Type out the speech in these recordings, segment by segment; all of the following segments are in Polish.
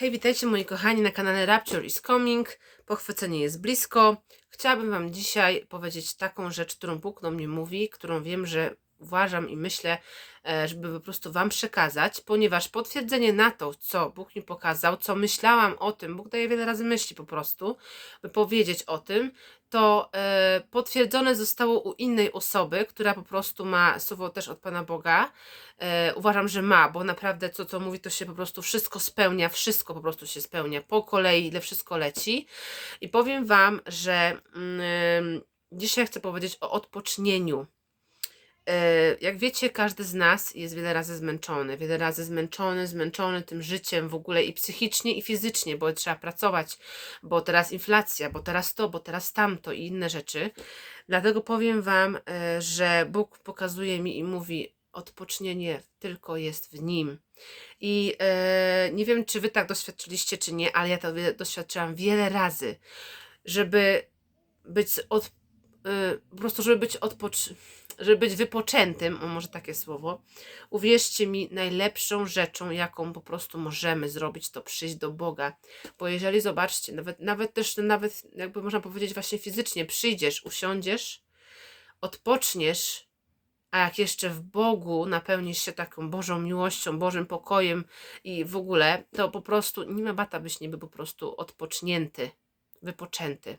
Hej, witajcie moi kochani na kanale Rapture is Coming. Pochwycenie jest blisko. Chciałabym Wam dzisiaj powiedzieć taką rzecz, którą do mnie mówi, którą wiem, że uważam i myślę, e, żeby po prostu Wam przekazać, ponieważ potwierdzenie na to, co Bóg mi pokazał, co myślałam o tym, Bóg daje wiele razy myśli po prostu, by powiedzieć o tym, to e, potwierdzone zostało u innej osoby, która po prostu ma słowo też od Pana Boga. E, uważam, że ma, bo naprawdę to, co mówi, to się po prostu wszystko spełnia, wszystko po prostu się spełnia po kolei, ile wszystko leci. I powiem Wam, że mm, dzisiaj chcę powiedzieć o odpocznieniu. E, Jak wiecie, każdy z nas jest wiele razy zmęczony, wiele razy zmęczony, zmęczony tym życiem w ogóle i psychicznie, i fizycznie, bo trzeba pracować, bo teraz inflacja, bo teraz to, bo teraz tamto i inne rzeczy. Dlatego powiem Wam, e, że Bóg pokazuje mi i mówi: odpocznienie tylko jest w Nim. I e, nie wiem, czy Wy tak doświadczyliście, czy nie, ale ja to doświadczyłam wiele razy, żeby być od, y, po prostu, żeby być odpoczy- żeby być wypoczętym, o może takie słowo, uwierzcie mi, najlepszą rzeczą, jaką po prostu możemy zrobić, to przyjść do Boga. Bo jeżeli zobaczcie, nawet, nawet też, nawet jakby można powiedzieć właśnie fizycznie, przyjdziesz, usiądziesz, odpoczniesz, a jak jeszcze w Bogu napełnisz się taką Bożą miłością, Bożym pokojem i w ogóle, to po prostu nie ma bata, byś nie był po prostu odpocznięty, wypoczęty.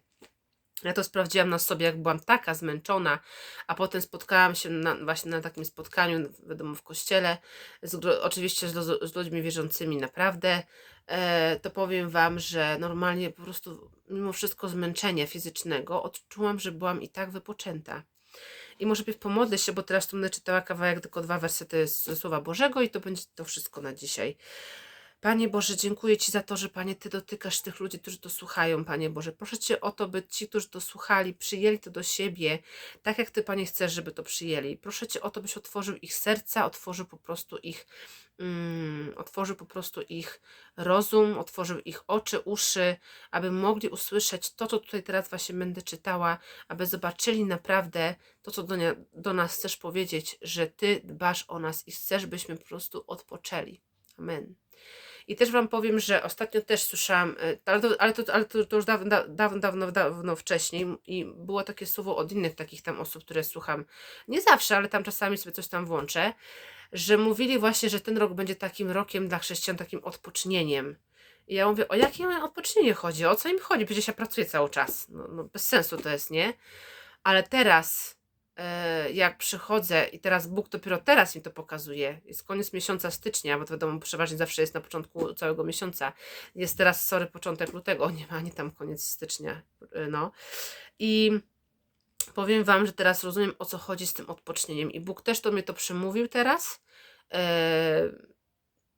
Ja to sprawdziłam na sobie, jak byłam taka zmęczona, a potem spotkałam się na, właśnie na takim spotkaniu, wiadomo, w kościele, z, oczywiście z, z ludźmi wierzącymi, naprawdę. E, to powiem Wam, że normalnie po prostu, mimo wszystko zmęczenia fizycznego, odczułam, że byłam i tak wypoczęta. I może najpierw pomodlę się, bo teraz tu będę czytała kawałek, tylko dwa wersety z Słowa Bożego i to będzie to wszystko na dzisiaj. Panie Boże, dziękuję Ci za to, że Panie Ty dotykasz tych ludzi, którzy to słuchają, Panie Boże. Proszę Cię o to, by ci, którzy to słuchali, przyjęli to do siebie, tak jak Ty, Panie, chcesz, żeby to przyjęli. Proszę Cię o to, byś otworzył ich serca, otworzył po prostu ich, mm, otworzył po prostu ich rozum, otworzył ich oczy, uszy, aby mogli usłyszeć to, co tutaj teraz właśnie będę czytała, aby zobaczyli naprawdę to, co do, nie, do nas chcesz powiedzieć, że Ty dbasz o nas i chcesz, byśmy po prostu odpoczęli. Amen. I też Wam powiem, że ostatnio też słyszałam, e, ale to, ale to, ale to, to już dawno, da- dawno, dawno, wcześniej i było takie słowo od innych takich tam osób, które słucham, nie zawsze, ale tam czasami sobie coś tam włączę, że mówili właśnie, że ten rok będzie takim rokiem dla chrześcijan, takim odpocznieniem. I ja mówię, o jakie odpocznienie chodzi? O co im chodzi? Przecież ja pracuję cały czas. No, no bez sensu to jest, nie? Ale teraz jak przychodzę i teraz Bóg dopiero teraz mi to pokazuje, jest koniec miesiąca stycznia, bo to wiadomo, przeważnie zawsze jest na początku całego miesiąca. Jest teraz, sorry, początek lutego, nie ma, nie tam koniec stycznia, e, no. I powiem Wam, że teraz rozumiem, o co chodzi z tym odpocznieniem i Bóg też do mnie to przemówił teraz. E,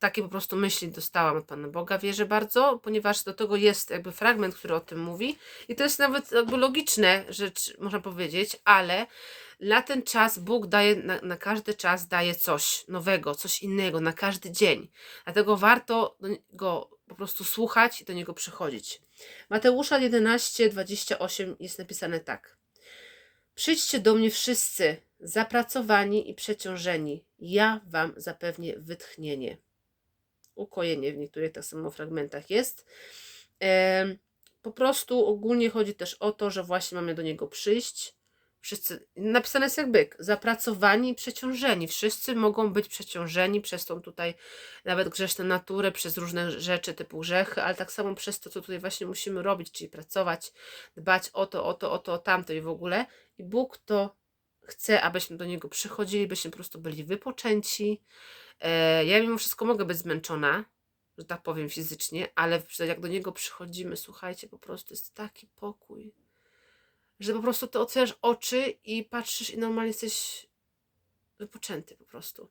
takie po prostu myśli dostałam od Pana Boga, wierzę bardzo, ponieważ do tego jest jakby fragment, który o tym mówi i to jest nawet jakby logiczne rzecz, można powiedzieć, ale na ten czas Bóg daje, na, na każdy czas daje coś nowego, coś innego, na każdy dzień. Dlatego warto Niego po prostu słuchać i do Niego przychodzić. Mateusza 11, 28 jest napisane tak. Przyjdźcie do mnie wszyscy, zapracowani i przeciążeni. Ja wam zapewnię wytchnienie. Ukojenie w niektórych tak samo fragmentach jest. Po prostu ogólnie chodzi też o to, że właśnie mamy do niego przyjść. Wszyscy, napisane jest jak byk, zapracowani i przeciążeni. Wszyscy mogą być przeciążeni przez tą tutaj nawet grzeszną naturę, przez różne rzeczy typu grzechy, ale tak samo przez to, co tutaj właśnie musimy robić, czyli pracować, dbać o to, o to, o to, o tamto i w ogóle. I Bóg to chce, abyśmy do Niego przychodzili, byśmy po prostu byli wypoczęci. E, ja mimo wszystko mogę być zmęczona, że tak powiem fizycznie, ale jak do Niego przychodzimy, słuchajcie, po prostu jest taki pokój, że po prostu ty otwierasz oczy i patrzysz i normalnie jesteś wypoczęty po prostu.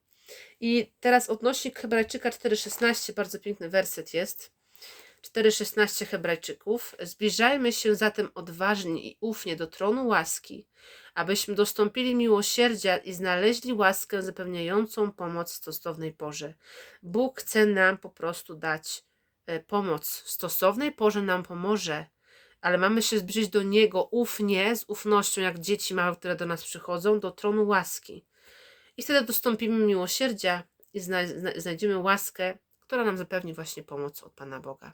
I teraz odnośnik Hebrajczyka 4,16, bardzo piękny werset jest. 4,16 Hebrajczyków. Zbliżajmy się zatem odważnie i ufnie do tronu łaski, abyśmy dostąpili miłosierdzia i znaleźli łaskę zapewniającą pomoc w stosownej porze. Bóg chce nam po prostu dać e, pomoc. W stosownej porze nam pomoże, ale mamy się zbliżyć do Niego ufnie, z ufnością, jak dzieci małe, które do nas przychodzą, do tronu łaski. I wtedy dostąpimy miłosierdzia i zna, zna, znajdziemy łaskę, która nam zapewni właśnie pomoc od Pana Boga.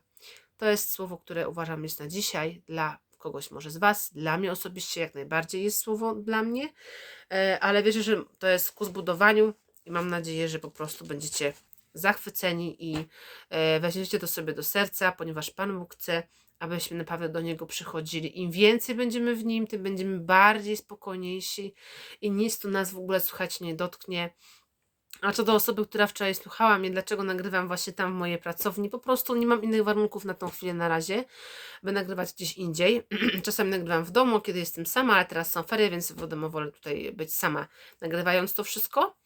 To jest słowo, które uważam jest na dzisiaj dla kogoś może z Was. Dla mnie osobiście jak najbardziej jest słowo dla mnie, e, ale wierzę, że to jest ku zbudowaniu i mam nadzieję, że po prostu będziecie zachwyceni i e, weźmiecie to sobie do serca, ponieważ Pan Bóg chce, abyśmy naprawdę do Niego przychodzili. Im więcej będziemy w Nim, tym będziemy bardziej spokojniejsi i nic tu nas w ogóle, słuchajcie, nie dotknie. A co do osoby, która wczoraj słuchała mnie, dlaczego nagrywam właśnie tam w mojej pracowni, po prostu nie mam innych warunków na tą chwilę na razie, by nagrywać gdzieś indziej. Czasami nagrywam w domu, kiedy jestem sama, ale teraz są ferie, więc wiadomo, wolę tutaj być sama, nagrywając to wszystko.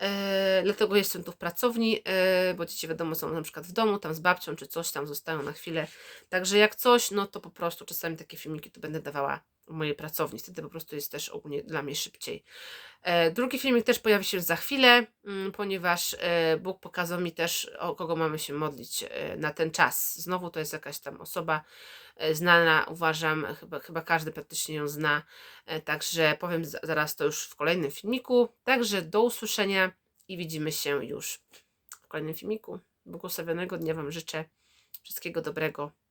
E, dlatego jestem tu w pracowni, e, bo dzieci wiadomo są na przykład w domu, tam z babcią czy coś tam zostają na chwilę. Także jak coś, no to po prostu czasami takie filmiki tu będę dawała mojej pracowni. Wtedy po prostu jest też ogólnie dla mnie szybciej. E, drugi filmik też pojawi się za chwilę, mm, ponieważ e, Bóg pokazał mi też, o kogo mamy się modlić e, na ten czas. Znowu to jest jakaś tam osoba znana, uważam, chyba, chyba każdy praktycznie ją zna. Także powiem za- zaraz to już w kolejnym filmiku. Także do usłyszenia i widzimy się już w kolejnym filmiku. Błogosławionego dnia Wam życzę. Wszystkiego dobrego.